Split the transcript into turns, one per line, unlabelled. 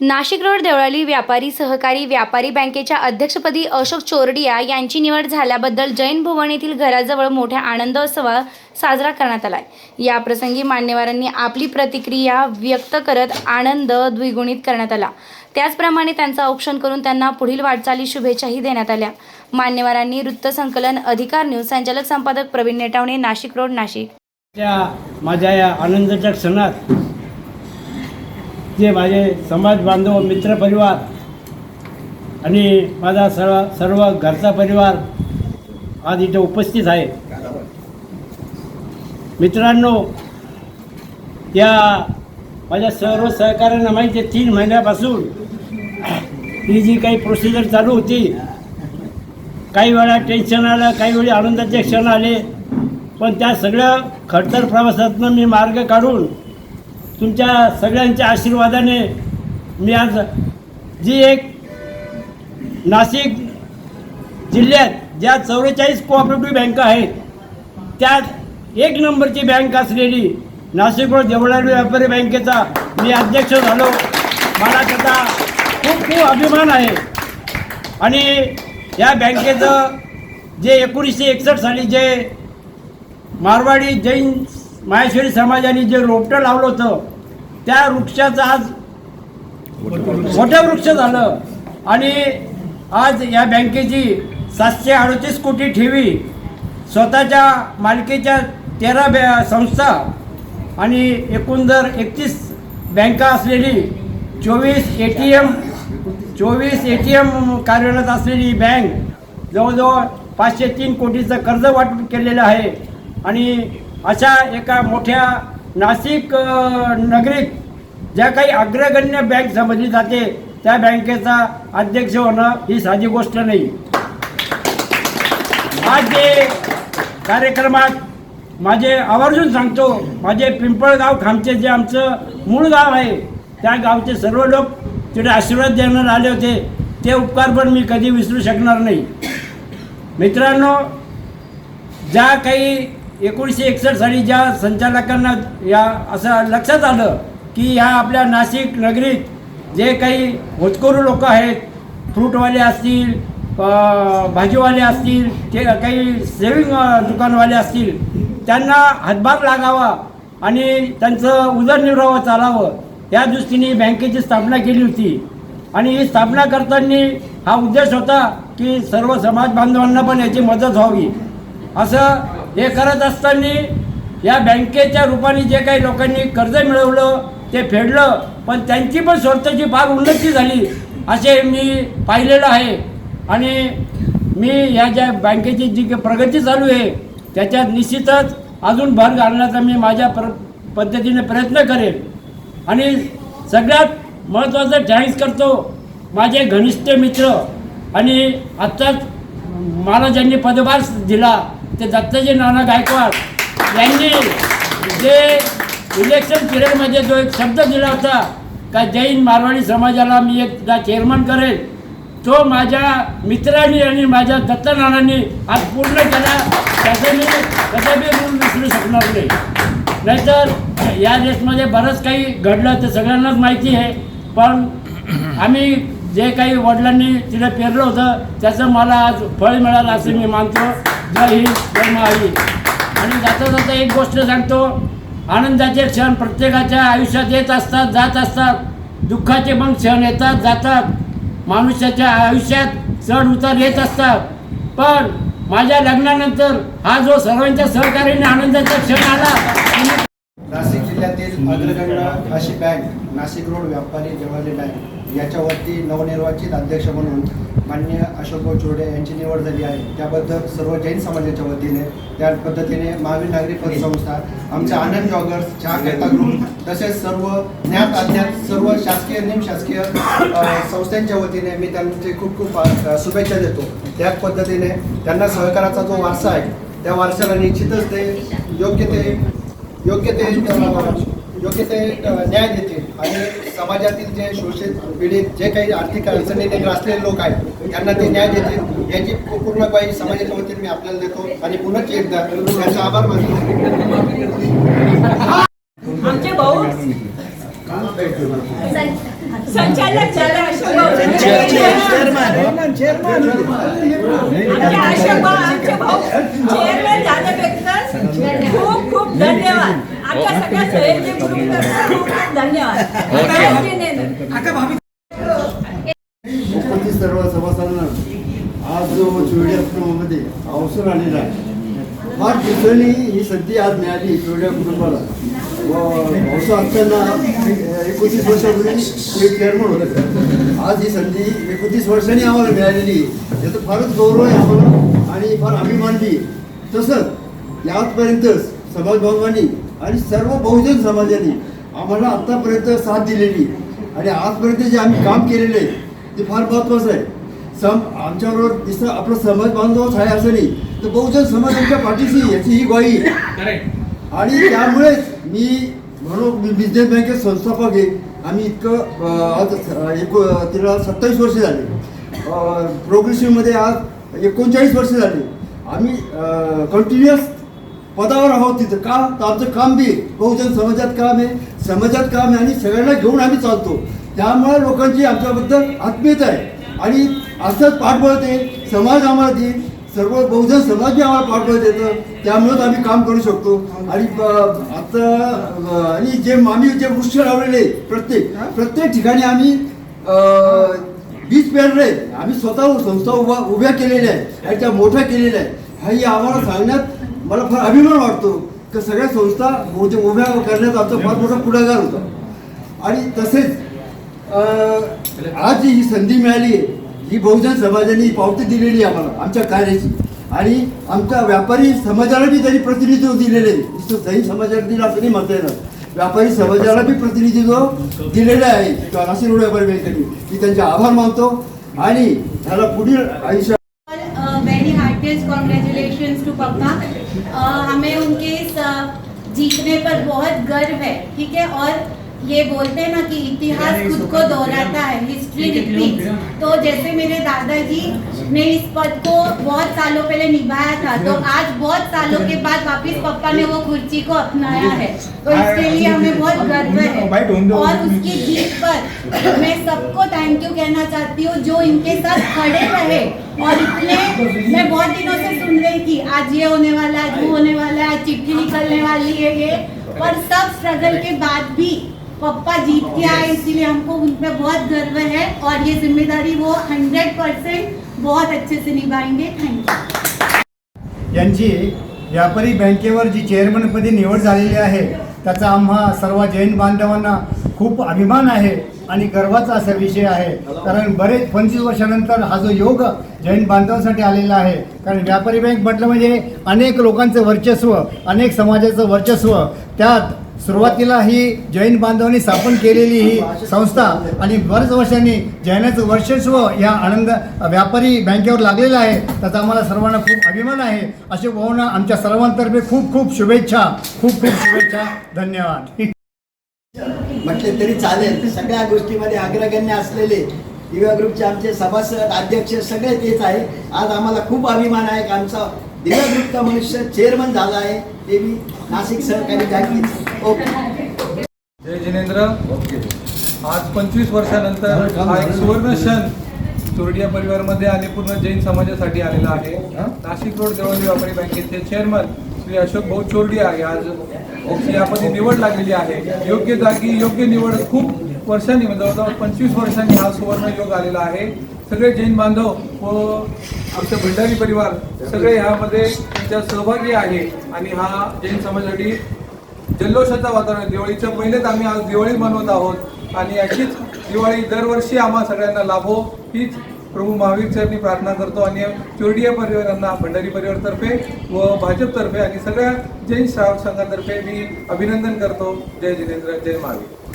Nashik road Deolali व्यापारी सहकारी व्यापारी बँकेच्या अध्यक्षपदी अशोक चोरडिया यांची निवड झाल्याबद्दल जैन भुवन येथील घराजवळ मोठ्या आनंदोत्सव साजरा करण्यात आलाय. आहे याप्रसंगी मान्यवरांनी आपली प्रतिक्रिया व्यक्त करत आनंद द्विगुणित करण्यात आला. त्याचप्रमाणे त्यांचं औक्षण करून त्यांना पुढील वाटचाली शुभेच्छाही देण्यात आल्या. मान्यवरांनी वृत्तसंकलन अधिकार न्यूज संचालक संपादक प्रवीण नेटावणे नाशिक रोड नाशिक.
माझ्या या आनंदाच्या क्षणात जे माझे समाज बांधव मित्र परिवार आणि माझा सर्व सर्व घरचा परिवार आज इथे उपस्थित आहे मित्रांनो या माझ्या सर्व सहकाऱ्यांना माहिती आहे तीन महिन्यापासून ही जी काही प्रोसिजर चालू होती काही वेळा टेन्शन आलं काही वेळी आनंदाचे क्षण आले पण त्या सगळ्या खडतर प्रवासातनं मी मार्ग काढून तुमच्या सगळ्यांच्या आशीर्वादाने मी आज जी एक नाशिक जिल्ह्यात ज्या चौवेचाळीस कोऑपरेटिव्ह बँका आहेत त्यात एक नंबरची बँक असलेली नाशिक रोड देवळाली व्यापारी बँकेचा मी अध्यक्ष झालो. मला त्याचा खूप खूप अभिमान आहे. आणि या बँकेचं जे एकोणीसशे एकसष्ट साली जे मारवाडी जैन माहेश्वरी समाजाने जे रोपटं लावलं होतं त्या वृक्षाचं आज मोठं वृक्ष झालं. आणि आज या बँकेची सातशे अडतीस कोटी ठेवी स्वतःच्या मालकीच्या तेरा बॅ संस्था आणि एकूण जर एकतीस बँका असलेली चोवीस ए टी एम चोवीस ए टी एम कार्यरत असलेली बँक जवळजवळ पाचशे तीन कोटीचं कर्ज वाटप केलेलं आहे. आणि अशा एका मोठ्या नाशिक नगरीत ज्या काही अग्रगण्य बँक समजली जाते त्या बँकेचा अध्यक्ष होणं ही साधी गोष्ट नाही. आज जे कार्यक्रमात माझे आवर्जून सांगतो माझे पिंपळगाव खामचे जे आमचं मूळ गाव आहे त्या गावचे सर्व लोक तिथे आशीर्वाद देण्यात आले होते. ते उपकार पण मी कधी विसरू शकणार नाही. मित्रांनो ज्या काही एकोणीसशे एकसष्ट साली ज्या संचालकांना या असं लक्षात आलं की ह्या आपल्या नाशिक नगरीत जे काही होतकरू लोक आहेत फ्रूटवाले असतील भाजीवाले असतील ते काही सेविंग दुकानवाले असतील त्यांना हातभार लागावा आणि त्यांचं उदरनिर्वाह चालावं. या दृष्टीने बँकेची स्थापना केली होती. आणि ही स्थापना करताना हा उद्देश होता की सर्व समाज बांधवांना पण याची मदत व्हावी. असं हे करत असताना या बँकेच्या रूपाने जे काही लोकांनी कर्ज मिळवलं ते फेडलं पण त्यांची पण स्वतःची फार उन्नती झाली असे मी पाहिलेलं आहे. आणि मी या ज्या बँकेची जी काही प्रगती चालू आहे त्याच्यात निश्चितच अजून भर घालण्याचा मी माझ्या प्र पद्धतीने प्रयत्न करेन. आणि सगळ्यात महत्त्वाचं थँक्स करतो माझे घनिष्ठ मित्र आणि आत्ताच मला ज्यांनी पदभार दिला. ते दत्ताजी नाना गायकवाड यांनी जे इलेक्शन पिरियडमध्ये जो एक शब्द दिला होता का जैन मारवाडी समाजाला मी एकदा चेअरमन करेल तो माझ्या मित्रांनी आणि माझ्या दत्तनानांनी आज पूर्ण केला. त्याचं मी कदापि रूल विसरू शकणार नाही. नाहीतर या देशमध्ये बरंच काही घडलं ते सगळ्यांनाच माहिती आहे. पण आम्ही जे काही वडिलांनी तिला पेरलं होतं त्याचं मला आज फळ मिळालं असं मी मानतो. जय हिंद जय महावीर. आणि जाता जाता एक गोष्ट सांगतो. आनंदाचे क्षण प्रत्येकाच्या आयुष्यात येत असतात जात असतात. दुःखाचे पण क्षण येतात जातात. माणुसाच्या आयुष्यात चढ उतार येत असतात. पण माझ्या लग्नानंतर हा जो सर्वांच्या सहकार्याने आनंदाचा क्षण आला
नाशिक जिल्ह्यातील अग्रगण्य अशी बँक नाशिक रोड व्यापारी जवाहरी बँक याच्यावरती नवनिर्वाचित अध्यक्ष म्हणून मान्य अशोकभाऊ चोडे यांची निवड झाली आहे. त्याबद्दल सर्व जैन समाजाच्या वतीने त्या पद्धतीने महावीर नागरी पतसंस्था आमच्या आनंद जॉगर्स चहा ग्रुप तसेच सर्व ज्ञात अज्ञात सर्व शासकीय निमशासकीय संस्थांच्या वतीने मी त्यांचे खूप खूप शुभेच्छा देतो. त्याच पद्धतीने त्यांना सहकाराचा जो वारसा आहे त्या वारशाला निश्चितच ते योग्य ते योग्य ते योग्य ते न्याय देतील आणि समाजातील जे शोषित पीडित जे काही आर्थिक अडचणीने ग्रासलेले लोक आहेत त्यांना ते न्याय देतील. याची पूर्ण ग्वाही समाजाच्या वतीने मी आपल्याला देतो आणि पुन्हा एकदा त्यांचा आभार मानतो.
आमचे भाऊ? संचालक झाले अशोक भाऊ. आमचे भाऊ चेअरमॅन झाल्याबद्दल खूप खूप धन्यवाद. आमच्या सगळ्या सहयोगी ग्रुपला खूप खूप धन्यवाद.
उपस्थित सर्व सभासदांना आज जो चिवड्या कुटुंबामध्ये अवसर आलेला आहे फार दिवसांनी ही संधी आज मिळाली चिवड्या कुटुंबाला. व अवसर असताना एकोणतीस वर्षापूर्वी मी चेअरमन होते. आज ही संधी एकोणतीस वर्षांनी आम्हाला मिळालेली. याचा फारच गौरव आहे आम्हाला आणि फार अभिमान बी आहे. तसंच याचपर्यंत समाज बांधवांनी आणि सर्व बहुजन समाजाने आम्हाला आत्तापर्यंत साथ दिलेली. आणि आजपर्यंत जे आम्ही काम केलेलं आहे ते फार महत्वाचं आहे. सम आमच्याबरोबर दिसतं आपलं समाज बांधवच आहे असं नाही तर बहुजन समाज आमच्या पाठीशी याची ही ग्वाही आहे. आणि त्यामुळेच मी म्हणून मी बिझनेस बँकेत संस्थापक आहे. आम्ही इतकं आज एको तिला सत्तावीस वर्ष झाले. प्रोग्रेसिव्हमध्ये आज एकोणचाळीस वर्ष झाले. आम्ही कंटिन्युअस पदावर आहोत तिथं. का? तर आमचं काम बी बहुजन समाजात काम आहे. समाजात काम आहे आणि सगळ्यांना घेऊन आम्ही चालतो. त्यामुळे लोकांची आमच्याबद्दल आत्मीयता आहे. आणि असंच पाठबळ ते समाज आम्हाला देईल. सर्व बहुजन समाज बी आम्हाला पाठबळ देतं त्यामुळेच आम्ही काम करू शकतो. आणि आता आणि जे आम्ही जे वृक्ष लावलेले प्रत्येक प्रत्येक ठिकाणी आम्ही बीज पेरले आम्ही स्वतः संस्था उभा उभ्या केलेल्या आहेत. आणि त्या मोठ्या केलेल्या आहेत. हाही आम्हाला सांगण्यात मला फार अभिमान वाटतो की सगळ्या संस्था म्हणजे उभ्या करण्याचा करण्यात आमचा फार मोठा पुढाकार होता. आणि तसेच आज जी ही संधी मिळाली आहे. ही बहुजन समाजाने पावती दिलेली आहे आम्हाला आमच्या कार्याची. आणि आमच्या व्यापारी समाजाला बी त्यांनी प्रतिनिधित्व दिलेले आहे. नुसतं जैन समाजाला दिलं असं नाही म्हणता येणार. व्यापारी समाजाला बी प्रतिनिधित्व दिलेलं आहे. नाशिक रोड व्यापारी बँकेने. मी त्यांचे आभार मानतो. आणि ह्याला पुढील आयुष्य
वेरी कॉन्ग्रेचुलेशन टू पप्पा हमें उनके इस uh, जीतने पर बहुत गर्व है ठीक है? और ये बोलते हैं ना कि इतिहास खुद को दोहराता है हिस्ट्री रिपीट्स तो जैसे मेरे दादाजी ने इस पद को बहुत सालों पहले निभाया था। तो आज बहुत सालों के बाद वापस पप्पा ने वो कुर्सी को अपनाया है। तो इसके लिए हमें बहुत गर्व है। और उसकी जीत पर मैं सबको थैंक यू कहना चाहती हूँ जो इनके साथ खड़े रहे और इतने मैं बहुत दिनों से सुन रही थी आज ये होने वाला है वो होने वाला है चिट्ठी निकलने वाली है ये। पर सब स्ट्रगल के बाद भी पप्पा जीत के आए इसीलिए हमको उन पे बहुत गर्व है और ये जिम्मेदारी वो हंड्रेड परसेंट बहुत अच्छे से निभाएंगे। थैंक यू
यांची व्यापारी बँकेवर जी चेअरमनपदी निवड झालेली आहे त्याचा आम्हा सर्व जैन बांधवांना खूप अभिमान आहे आणि गर्वाचा असा विषय आहे. कारण बरेच पंचवीस वर्षानंतर हा जो योग जैन बांधवांसाठी आलेला आहे कारण व्यापारी बँक म्हटलं म्हणजे अनेक लोकांचं वर्चस्व अनेक समाजाचं वर्चस्व त्यात सुरुवातीला ही जैन बांधवांनी स्थापन केलेली ही संस्था आणि बरेच वर्षांनी जैनाचं वर्चस्व या आनंद व्यापारी बँकेवर लागलेलं आहे. त्याचा आम्हाला सर्वांना खूप अभिमान आहे. असे भावना आमच्या सर्वांतर्फे खूप खूप शुभेच्छा खूप खूप शुभेच्छा. धन्यवाद.
म्हटले तरी चालेल. सगळ्या गोष्टीमध्ये अग्रगण्य असलेले युवा ग्रुपचे आमचे सभासद अध्यक्ष सगळे तेच आहे. आज आम्हाला खूप अभिमान आहे. की आमचा दिव्या ग्रुपचा मनुष्य चेअरमन झाला आहे. ते मी नाशिक सहकारी बँकेचं. ओके
जय जिनेंद्र. आज पंचवीस वर्षानंतर हा एक सुवर्ण क्षण चोरडिया परिवारमध्ये आणि पूर्ण जैन समाजासाठी आलेला आहे. नाशिक रोड देवळी व्यापारी बँकेचे चेअरमन श्री अशोक भाऊ चोरडिया हे आज यामध्ये निवड लागलेली आहे. योग्य जागी योग्य निवड खूप वर्षांनी म्हणजे जवळजवळ पंचवीस वर्षांनी हा सुवर्ण योग आलेला आहे. सगळे जैन बांधव व आमचे भंडारी परिवार सगळे ह्यामध्ये त्यांच्या सहभागी आहे आणि हा जैन समाजासाठी जल्लोषाचं वातावरण आहे. दिवाळीच्या पहिलेच आम्ही आज दिवाळी मनवत आहोत. आणि अशीच दिवाळी दरवर्षी आम्हा सगळ्यांना लाभो हो, हीच प्रभू महावीर चरणी प्रार्थना करतो. आणि चोरडिया परिवारांना भंडारी परिवारतर्फे व भाजपतर्फे आणि सगळ्या जैन श्रावक संघातर्फे मी अभिनंदन करतो. जय जिनेंद्र जय महावीर.